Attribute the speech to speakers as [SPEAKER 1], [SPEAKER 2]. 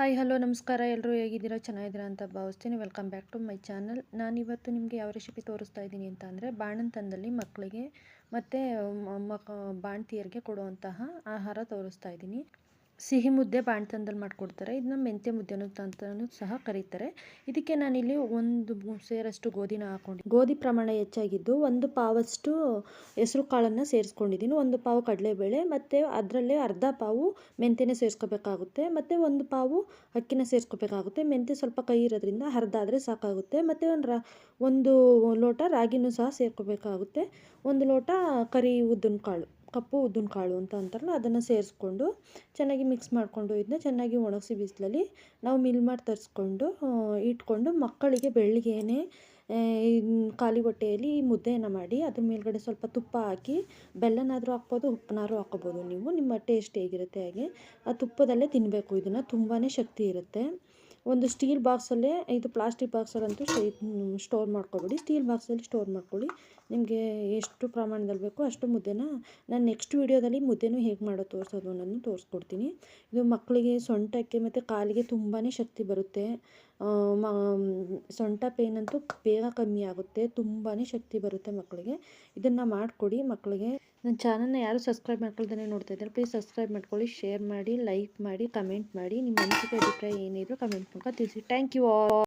[SPEAKER 1] Hi, hello, ನಮಸ್ಕಾರ. ಎಲ್ಲರೂ ಹೇಗಿದ್ದೀರಾ? ಚೆನ್ನಾಗಿದ್ದೀರಾ ಅಂತ ಭಾವಿಸ್ತೀನಿ. Welcome back to my channel. ನಾನಿವತ್ತು ನಿಮಗೆ ಯಾವ ರೆಸಿಪಿ ತೋರಿಸ್ತಾ ಇದ್ದೀನಿ ಅಂತ ಅಂದರೆ, ಬಾಣಂತನದಲ್ಲಿ ಮಕ್ಕಳಿಗೆ ಮತ್ತು ಮಕ್ ಬಾಣ್ತಿಯರಿಗೆ ಕೊಡುವಂತಹ ಆಹಾರ ತೋರಿಸ್ತಾ ಇದ್ದೀನಿ. ಸಿಹಿ ಮುದ್ದೆ ಬಾಣ್ತನದಲ್ಲಿ ಮಾಡಿಕೊಡ್ತಾರೆ. ಇದನ್ನ ಮೆಂತ್ಯ ಮುದ್ದೆ ಅಂತಲೂ ಸಹ ಕರೀತಾರೆ. ಇದಕ್ಕೆ ನಾನಿಲ್ಲಿ ಒಂದು ಸೇರಷ್ಟು ಗೋಧಿನ ಹಾಕೊಂಡು ಗೋಧಿ ಪ್ರಮಾಣ ಹೆಚ್ಚಾಗಿದ್ದು ಒಂದು ಪಾವಷ್ಟು ಹೆಸರು ಕಾಳನ್ನು ಸೇರಿಸ್ಕೊಂಡಿದ್ದೀನಿ ಒಂದು ಪಾವು ಕಡಲೆಬೇಳೆ ಮತ್ತು ಅದರಲ್ಲೇ ಅರ್ಧ ಪಾವು ಮೆಂತ್ಯನ ಸೇರಿಸ್ಕೋಬೇಕಾಗುತ್ತೆ. ಮತ್ತು ಒಂದು ಪಾವು ಅಕ್ಕಿನ ಸೇರಿಸ್ಕೋಬೇಕಾಗುತ್ತೆ. ಮೆಂತ್ಯ ಸ್ವಲ್ಪ ಕೈ ಇರೋದ್ರಿಂದ ಅರ್ಧ ಆದರೆ ಸಾಕಾಗುತ್ತೆ. ಮತ್ತು ಒಂದು ರಾ, ಒಂದು ಲೋಟ ರಾಗಿನೂ ಸಹ ಸೇರ್ಕೋಬೇಕಾಗುತ್ತೆ. ಒಂದು ಲೋಟ ಕರಿ ಉದ್ದಿನ ಕಾಳು ಕಪ್ಪು ಉದ್ದಿನ ಕಾಳು ಅಂತ ಅಂತಾರಲ್ಲ, ಅದನ್ನು ಸೇರಿಸ್ಕೊಂಡು ಚೆನ್ನಾಗಿ ಮಿಕ್ಸ್ ಮಾಡಿಕೊಂಡು ಇದನ್ನ ಚೆನ್ನಾಗಿ ಒಣಗಿಸಿ ಬಿಸಿಲಲ್ಲಿ ನಾವು ಮಿಲ್ ಮಾಡಿ ತರಿಸ್ಕೊಂಡು ಇಟ್ಕೊಂಡು ಮಕ್ಕಳಿಗೆ ಬೆಳಿಗ್ಗೆನೆ ಖಾಲಿ ಹೊಟ್ಟೆಯಲ್ಲಿ ಮುದ್ದೆಯನ್ನು ಮಾಡಿ ಅದ್ರ ಮೇಲ್ಗಡೆ ಸ್ವಲ್ಪ ತುಪ್ಪ ಹಾಕಿ ಬೆಲ್ಲನಾದರೂ ಹಾಕ್ಬೋದು, ಉಪ್ಪನಾದ್ರೂ ಹಾಕ್ಕೋಬೋದು ನೀವು. ನಿಮ್ಮ ಟೇಸ್ಟ್ ಹೇಗಿರುತ್ತೆ ಹಾಗೆ, ಆ ತುಪ್ಪದಲ್ಲೇ ತಿನ್ನಬೇಕು ಇದನ್ನು ತುಂಬಾ ಶಕ್ತಿ ಇರುತ್ತೆ. ಒಂದು ಸ್ಟೀಲ್ ಬಾಕ್ಸಲ್ಲೇ ಇದು ಪ್ಲಾಸ್ಟಿಕ್ ಬಾಕ್ಸಲ್ಲಂತೂ ಸ್ಟೋರ್ ಮಾಡ್ಕೊಬೇಡಿ. ಸ್ಟೀಲ್ ಬಾಕ್ಸಲ್ಲಿ ಸ್ಟೋರ್ ಮಾಡ್ಕೊಳ್ಳಿ. ನಿಮಗೆ ಎಷ್ಟು ಪ್ರಮಾಣದಲ್ಲಿ ಬೇಕೋ ಅಷ್ಟು ಮುದ್ದೆನ ನಾನು ನೆಕ್ಸ್ಟ್ ವೀಡಿಯೋದಲ್ಲಿ ಮುದ್ದೆನೂ ಹೇಗೆ ಮಾಡೋದು ತೋರಿಸೋದು ಅನ್ನೋದನ್ನು ತೋರಿಸ್ಕೊಡ್ತೀನಿ. ಇದು ಮಕ್ಕಳಿಗೆ ಸೊಂಟಕ್ಕೆ ಮತ್ತು ಕಾಲಿಗೆ ತುಂಬಾ ಶಕ್ತಿ ಬರುತ್ತೆ. ಮ, ಸೊಂಟ ಪೇನ್ ಅಂತೂ ಬೇಗ ಕಮ್ಮಿ ಆಗುತ್ತೆ. ತುಂಬಾ ಶಕ್ತಿ ಬರುತ್ತೆ ಮಕ್ಕಳಿಗೆ ಇದನ್ನು ಮಾಡಿಕೊಡಿ ಮಕ್ಕಳಿಗೆ ನನ್ನ ಚಾನಲ್ನ ಯಾರು ಸಬ್ಸ್ಕ್ರೈಬ್ ಮಾಡ್ಕೊಳ್ತಾನೆ ನೋಡ್ತಾ ಇದ್ದಾರೆ ಪ್ಲೀಸ್ ಸಬ್ಸ್ಕ್ರೈಬ್ ಮಾಡ್ಕೊಳ್ಳಿ ಶೇರ್ ಮಾಡಿ ಲೈಕ್ ಮಾಡಿ ಕಮೆಂಟ್ ಮಾಡಿ. ನಿಮ್ಮ ಅನಿಸಿಕೆ ಅಭಿಪ್ರಾಯ ಏನಿದ್ರು ಕಮೆಂಟ್ ಮೂಲಕ ತಿಳಿಸಿ. Thank you all